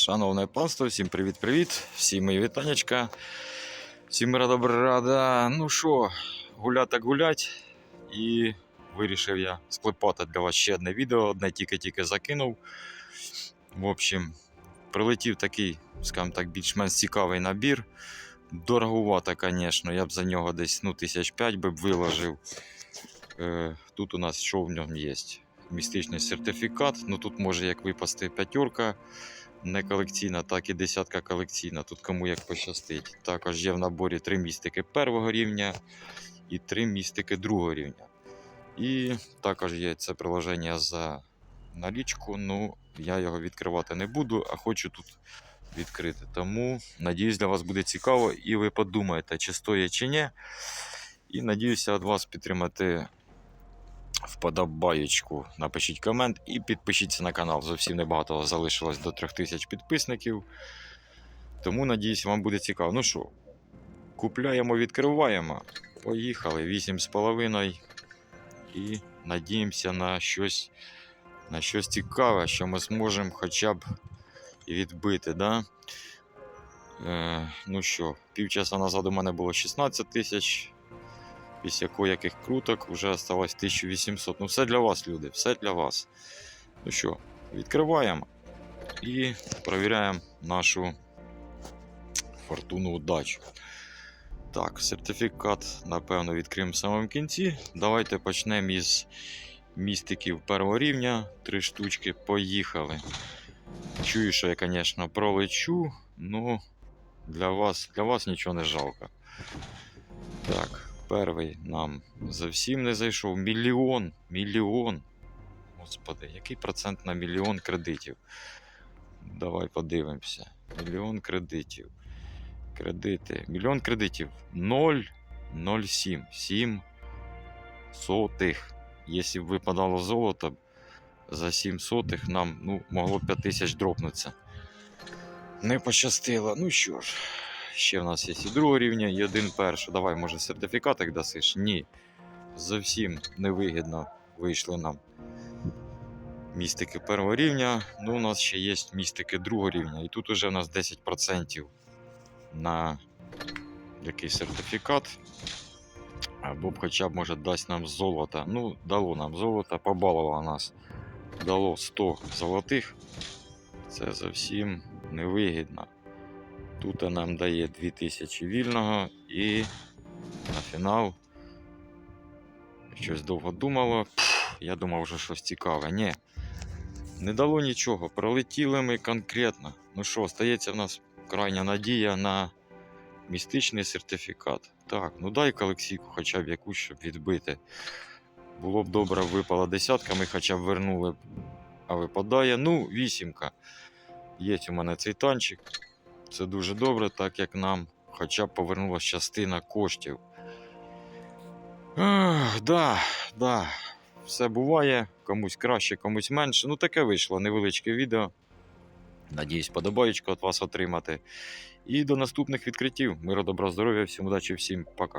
Шановне панство, всім привіт-привіт, всім мої вітанечка, всім рада брада. Ну що, гулять так гулять. І вирішив я склепати для вас ще одне відео, одне тільки-тільки закинув. В общем, прилетів такий, скажімо так, більш-менш цікавий набір. Дороговато, звісно, я б за нього десь ну, тисяч п'ять би б виложив. Е, тут у нас що в ньому є? Містичний сертифікат. Ну тут може як випасти п'ятерка не колекційна, так і десятка колекційна. Тут кому як пощастить. Також є в наборі три містики першого рівня і три містики другого рівня. І також є це приложення за налічку. Ну, я його відкривати не буду, а хочу тут відкрити. Тому надіюсь, для вас буде цікаво, і ви подумаєте, чи стоїть чи ні. І надіюся від вас підтримати вподобаєчку. Напишіть комент і підпишіться на канал. Зовсім небагато залишилось до 3000 підписників. Тому надіюсь, вам буде цікаво. Ну що, купляємо, відкриваємо. Поїхали 8,5. І надіємося на щось, на щось цікаве, що ми зможемо хоча б відбити. Да? Е, ну що, півчаса назад у мене було 16 тисяч. Після яких круток вже осталось 1800. Ну, все для вас, люди, все для вас. Ну що, відкриваємо і перевіряємо нашу фортуну удачу. Так, сертифікат, напевно, відкриємо в самому кінці. Давайте почнемо із містиків першого рівня. Три штучки. Поїхали. Чую, що я, звісно, пролечу, ну для вас, для вас нічого не жалко. Так. Перший нам зовсім не зайшов. Мільйон. Мільйон. Господи, який процент на мільйон кредитів? Давай подивимося. Мільйон кредитів. Кредити. Мільйон кредитів. 0,07. 7 сотих. Якщо б випадало золото, за 7 сотих нам ну, могло б 5 тисяч дропнутися. Не пощастило. Ну що ж. Ще в нас є і другого рівня, і один перший. Давай, може, сертифікатик дасиш? Ні. Зовсім невигідно вийшли нам містики першого рівня. Ну, у нас ще є містики другого рівня. І тут уже у нас 10% на якийсь сертифікат. Або хоча б може дасть нам золото. Ну, дало нам золото, побалувало нас. Дало 100 золотих. Це зовсім невигідно. Тут нам дає 2000 вільного і на фінал щось довго думало. Я думав, вже щось цікаве. Ні. Не дало нічого. Пролетіли ми конкретно. Ну що, стається в нас крайня надія на містичний сертифікат. Так, ну дай колекційку хоча б якусь, щоб відбити. Було б добре, випала десятка, ми хоча б вернули. А випадає. Ну, вісімка. Є у мене цей танчик. Це дуже добре, так як нам хоча б повернулася частина коштів. Ах, да, да. Все буває, комусь краще, комусь менше. Ну, таке вийшло невеличке відео. Надіюсь, подобаєчко від вас отримати. І до наступних відкриттів. Миру, добра, здоров'я, всім удачі, всім пока.